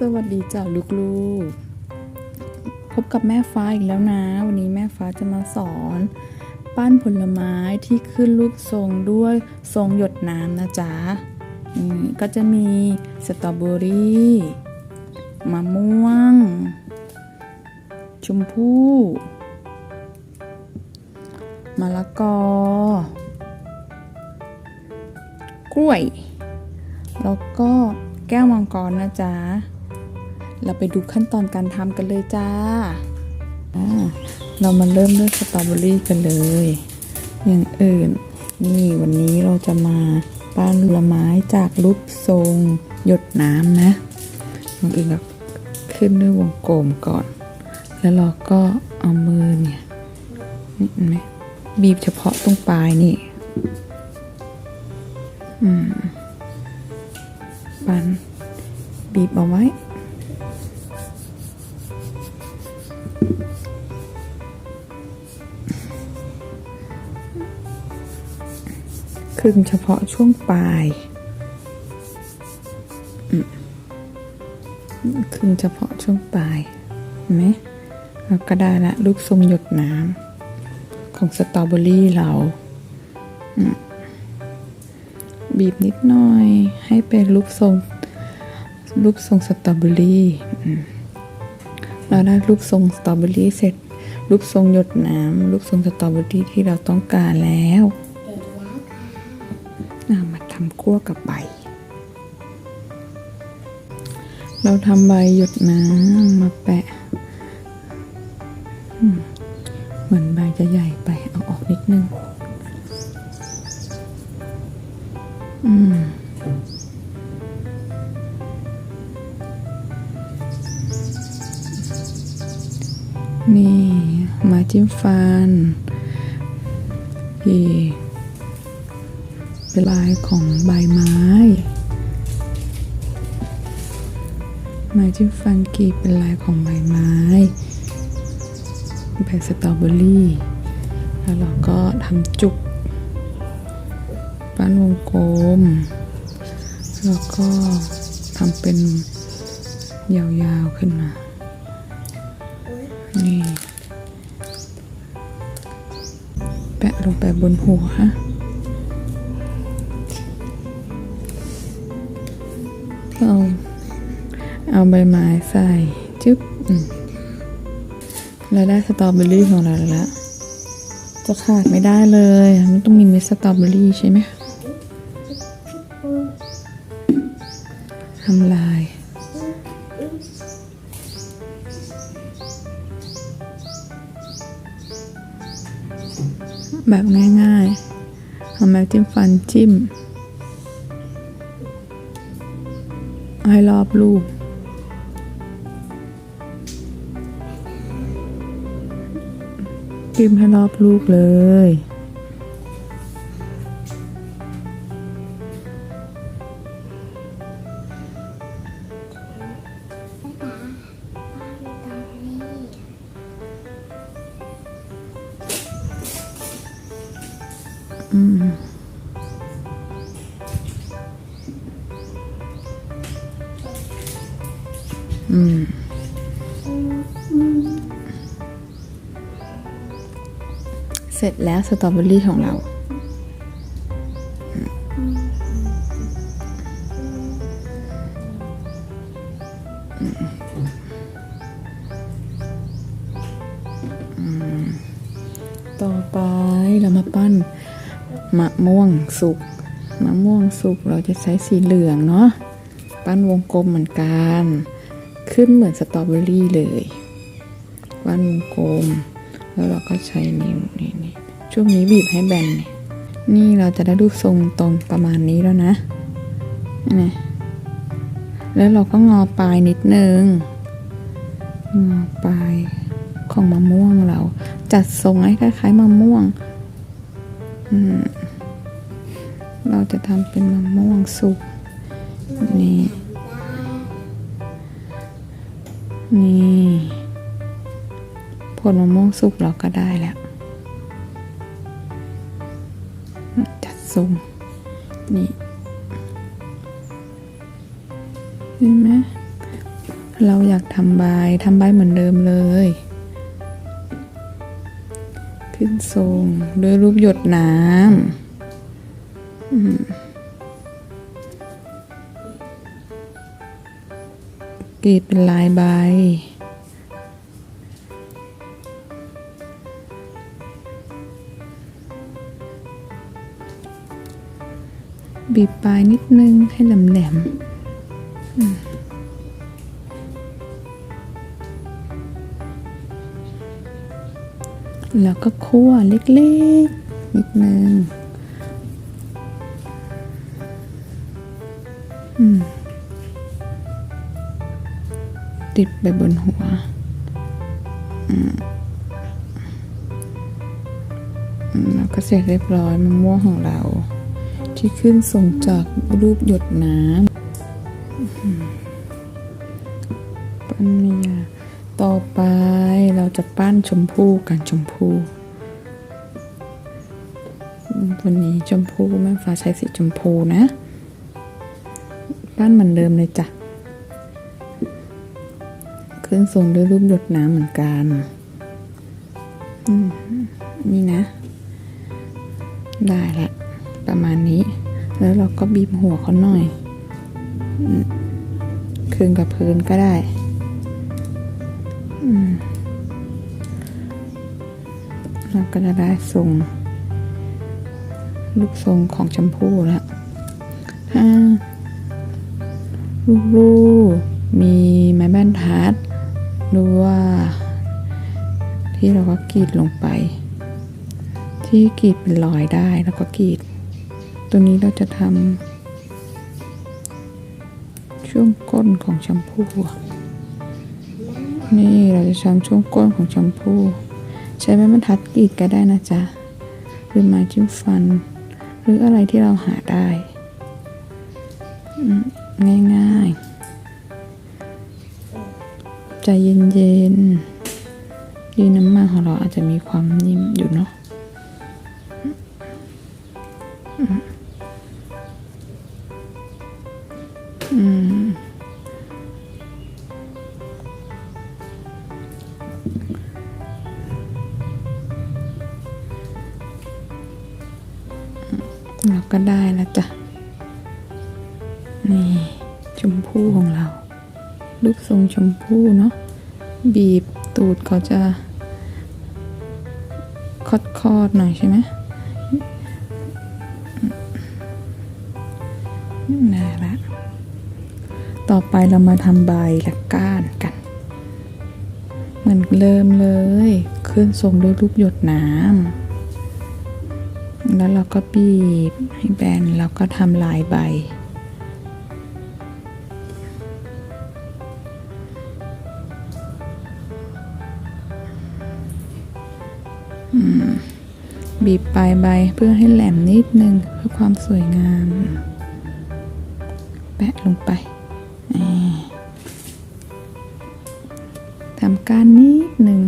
สวัสดีจ้าลูกๆ พบกับแม่ฟ้าอีกแล้วนะ วันนี้แม่ฟ้าจะมาสอน ปั้นผลไม้ที่ขึ้นรูปทรงด้วยทรงหยดน้ำนะจ๊ะนี่ก็จะมีสตรอเบอรี่มะม่วง ชมพู่มะละกอ กล้วย แล้วก็แก้วมังกรนะจ๊ะ เราไปดูขั้นตอนการทำกันเลยจ้า เรามาเริ่มด้วยสตรอเบอรี่กันเลย อย่างอื่น นี่วันนี้เราจะมาปั้นผลไม้จากรูปทรงหยดน้ำนะอย่างอื่นเราขึ้นด้วยวงกลมก่อน แล้วเราก็เอามือเนี่ย นี่เห็นไหมบีบเฉพาะตรงปลายนี่ อืม ปัน บีบเอาไว้ คึงเฉพาะช่วงปลายคึงเฉพาะช่วงปลายเห็นไหมเราก็ได้ละลูกทรงหยดน้ำของสตรอเบอรี่เราบีบนิดหน่อย ให้เป็นรูปทรงรูปทรงสตรอเบอรี่เราได้รูปทรงสตรอเบอรี่เสร็จรูปทรงหยดน้ำรูปทรงสตรอเบอรี่ที่เราต้องการแล้ว คั่วกับใบ เราทำใบหยดน้ำมาแปะ เหมือนใบจะใหญ่ไป เอาออกนิดนึง อืมนี่ มาจิ้มฟันอีก เป็นลายของใบไม้มาจิ้มฟันกีเป็นลายของใบไม้แบบสตรอเบอรี่ แล้วเราก็ทำจุก ปั้นวงกลม แล้วก็ทำเป็นยาวๆขึ้นมา นี่ แปะลงไปบนหัว เอาเอาใบไม้ใส่จึ๊บเราได้สตรอเบอรี่ของเราแล้วจะขาดไม่ได้เลย มันต้องมีเม็ดสตรอเบอรี่ใช่ไหมทำลาย แบบง่ายๆเอาไม้จิ้มฟันจิ้ม ให้รอบลูกจิ้มให้รอบลูกเลย อืม แล้วสตรอเบอรี่ของเรา ต่อไปเรามาปั้นมะม่วงสุก มะม่วงสุกเราจะใช้สีเหลืองเนาะ ปั้นวงกลมเหมือนกัน ขึ้นเหมือนสตรอเบอรี่เลย ปั้นวงกลมแล้วเราก็ใช้นิ้วนี่นี่ ช่วงนี้บีบให้แบนเนี่ยนี่เราจะได้รูปทรงตรงประมาณนี้แล้วนะนี่แล้วเราก็งอปลายนิดนึง งอปลายของมะม่วงเรา จัดทรงให้คล้ายๆมะม่วง เราจะทำเป็นมะม่วงสุก นี่ นี่ ผลมะม่วงสุกเราก็ได้แล้ว ทรงนี่เห็นไหมเราอยากทำใบทำใบเหมือนเดิมเลย ขึ้นทรงด้วยรูปหยดน้ำอืมกรีดเป็นลายใบ บีบปลายนิดนึงให้แหลมๆอืมแล้วก็คั่วเล็กๆ นิดนึงติดไปบนหัว แล้วก็เสร็จเรียบร้อยมะม่วงของเรา ที่ขึ้นส่งจากรูปหยดน้ำปั้นเมียต่อไปเราจะปั้นชมพู่กันชมพู่วันนี้ชมพู่แม่ฟ้าใช้สีชมพูนะ ปั้นเหมือนเดิมเลยจ้ะ ขึ้นทรงด้วยรูปหยดน้ำเหมือนกันนี่นะ ได้ละ บีบหัวเขาหน่อยคืนกับพื้นก็ได้เราก็จะได้ทรงลูกทรงของชมพู่แล้วถ้าลูกๆมีไม้บรรทัดหรือว่า ที่เราก็กรีดลงไป ที่กรีดเป็นรอยได้แล้วก็กรีด ตัวนี้เราจะทำช่วงก้นของแชมพูนี่เราจะทำช่วงก้นของแชมพู ใช้ไม้บรรทัดกรีดก็ได้นะจ๊ะ หรือไม้จิ้มฟัน หรืออะไรที่เราหาได้ ง่ายๆ ใจเย็นๆดีน้ำมันของเราอาจจะมีความนิ่มอยู่เนาะ เราก็ได้แล้วจ้ะ นี่ ชมพู่ของเรา รูปทรงชมพู่เนาะ บีบตูดเขาจะคอดคอดๆหน่อยใช่ไหมน่าละต่อไปเรามาทำใบละก้านกัน เริ่มเลยขึ้นทรงด้วยรูปหยดน้ำแล้วเราก็บีบให้แบนแล้วก็ทำลายใบ บีบปลายใบเพื่อให้แหลมนิดนึงเพื่อความสวยงาม แปะลงไปอ่า ทำการนิดหนึ่ง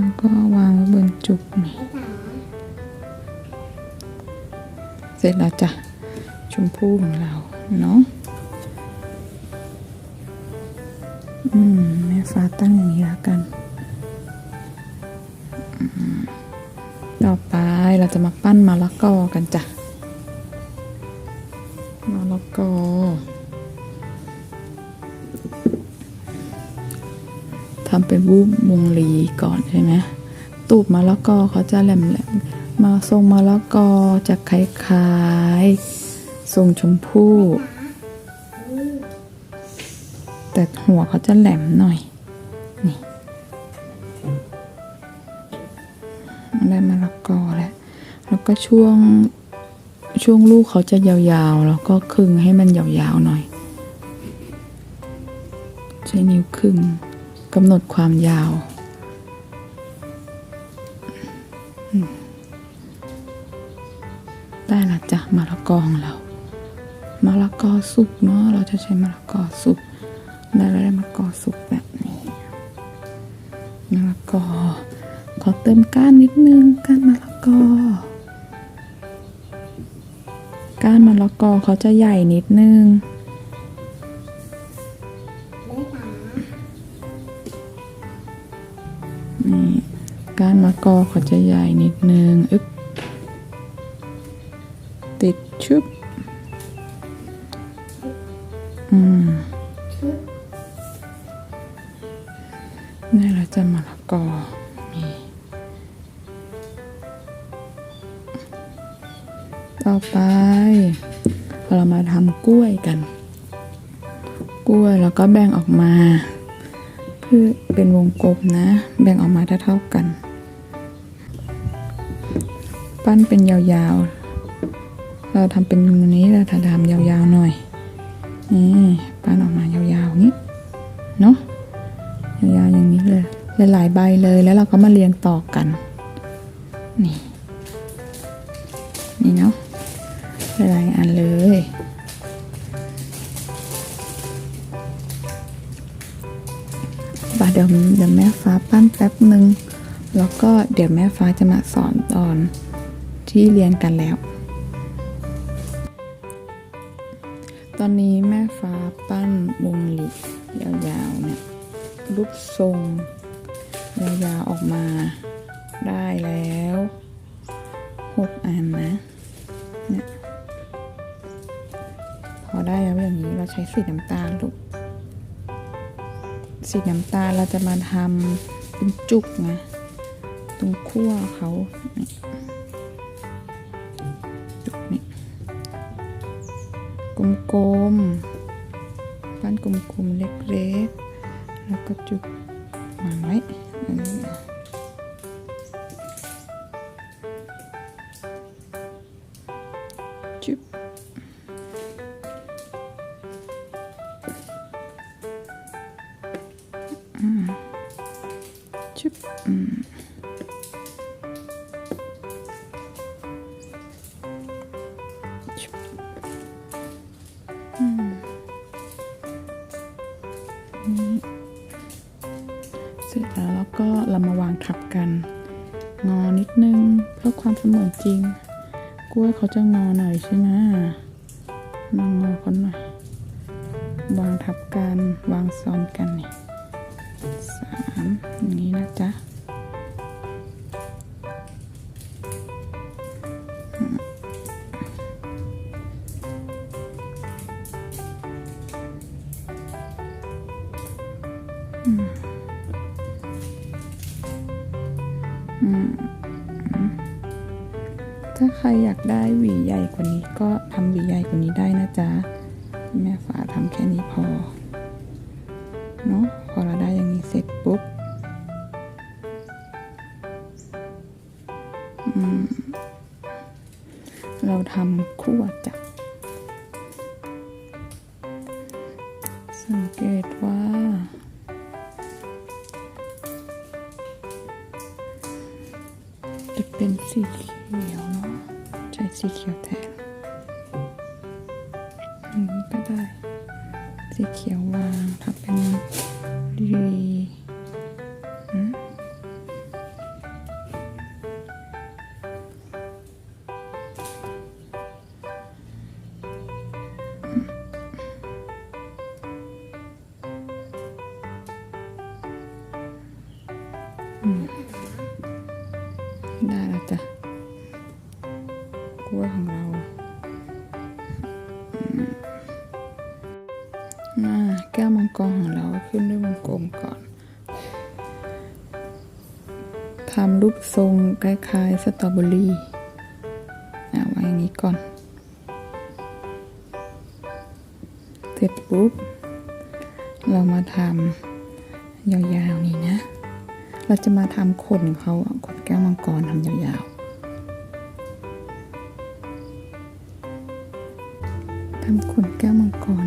แล้วก็วางไว้บนจุกนี่เสร็จแล้วจ้ะชมพู่ของเราเนาะ เราจะมาปั้นมะละกอกันจ้ะมะละกอ ทำเป็นรูปวงลีก่อนใช่ไหมตูดมะละกอเขาจะแหลมแหลมๆมาทรงมะละกอจะคล้ายๆทรงชมพู่ แต่หัวเขาจะแหลมหน่อย ก็ช่วงช่วงลูกเขาจะยาวๆ แล้วก็คึงให้มันยาวๆหน่อย ใช้นิ้วคึงกำหนดความยาว ได้ละจ้ะมะละกอของเรามะละกอสุกเนาะเราจะใช้มะละกอสุกได้แล้วได้มะละกอสุกแบบนี้มะละกอขอเติมก้านนิดนึงก้านมะละกอ ก้านมะละกอเขาจะใหญ่นิดนึง นี่ก้านมะกอเขาจะใหญ่นิดนึง อึ๊บ ติดชุบ ต่อไป เรามาทำกล้วยกัน กล้วยแล้วก็แบ่งออกมา เพื่อเป็นวงกลมนะ แบ่งออกมาเท่าๆกัน ปั้นเป็นยาวๆ เราทำเป็นแบบนี้เราทำยาวๆหน่อยนี่ปั้นออกมายาวๆนี้เนาะยาวๆอย่างนี้เลยหลายๆใบเลยแล้วเราก็มาเรียงต่อกัน นี่ นี่เนาะ หลายอันเลย บาเดี๋ยวเดี๋ยวแม่ฟ้าปั้นแป๊บหนึ่งแล้วก็เดี๋ยวแม่ฟ้าจะมาสอนตอนที่เรียนกันแล้ว ตอนนี้แม่ฟ้าปั้นวงหลียาวๆเนี่ยรูปทรงยาวๆออกมาได้แล้วหกอันนะเนี่ย พอได้แล้วอย่างนี้เราใช้สีน้ำตาลลูกสีน้ำตาลเราจะมาทำเป็นจุกไงตรงขั้วเขานี่จุกนี่กลมๆปั้นกลมๆเล็กๆ แล้วก็จุดวางไว้จุบ จุบเสร็จแล้วแล้วก็เรามาวางทับกัน งอนิดนึงเพื่อความเสมอจริง กล้วยเขาจะงอหน่อยใช่ไหมมางอเขาหน่อยวางทับกัน วางซ้อนกันนี่ามอย่างนี้นะจ๊ะถ้าใครอยากได้หวีใหญ่กว่านี้ก็ทำหวีใหญ่กว่านี้ได้นะจ๊ะ แม่ฝาทำแค่นี้พอ เนาะพอเราได้อย่างนี้เสร็จปุ๊บเราทำคู่จับสังเกตว่าจะเป็นสีเขียวเนาะใช้สีเขียวแทน อ่าแก้วมังกรของเราขึ้นด้วยวงกลมก่อนทำรูปทรงคล้ายๆสตรอเบอรี่อ่าวางอย่างนี้ก่อน เสร็จปุ๊บ เรามาทำยาวๆนี่นะ เราจะมาทำขนเขาขนแก้วมังกรทำยาวๆทำขนแก้วมังกร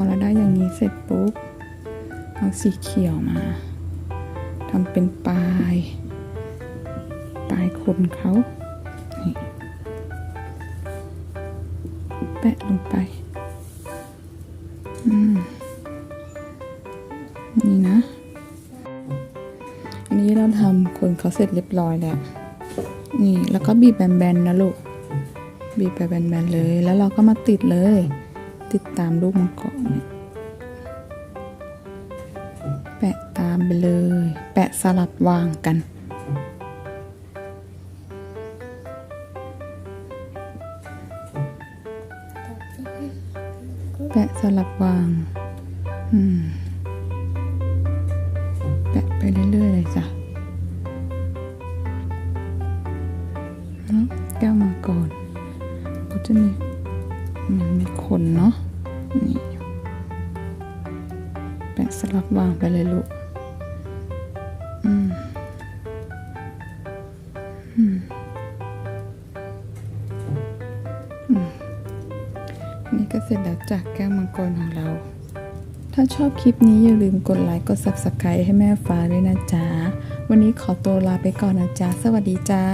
อเราได้อย่างนี้เสร็จปุ๊บเอาสีเขียวมาทำเป็นปลาย ปลายขนเขาแปะลงไปอืมนี่นะ อันนี้เราทำคนเขาเสร็จเรียบร้อยแล้ว นี่แล้วก็บีบแบนๆนะลูก บีบไปแบนๆเลย แล้วเราก็มาติดเลย ติดตามลูกมังกรเนี่ยแปะตามไปเลย แปะสลับวางกัน แปะสลับวางอืมแปะไปเรื่อยๆเลยจ้ะเนาะแก้วมังกรก็จะมี มันเนาะนี่แปะสลับวางไปเลยลูกอืมอืมอืมนี่ก็เสร็จแล้วจากแก้วมังกรของเรา ถ้าชอบคลิปนี้อย่าลืมกดไลค์กด Subscribe ให้แม่ฟ้าด้วยนะจ๊ะ วันนี้ขอตัวลาไปก่อนนะจ๊ะ สวัสดีจ้า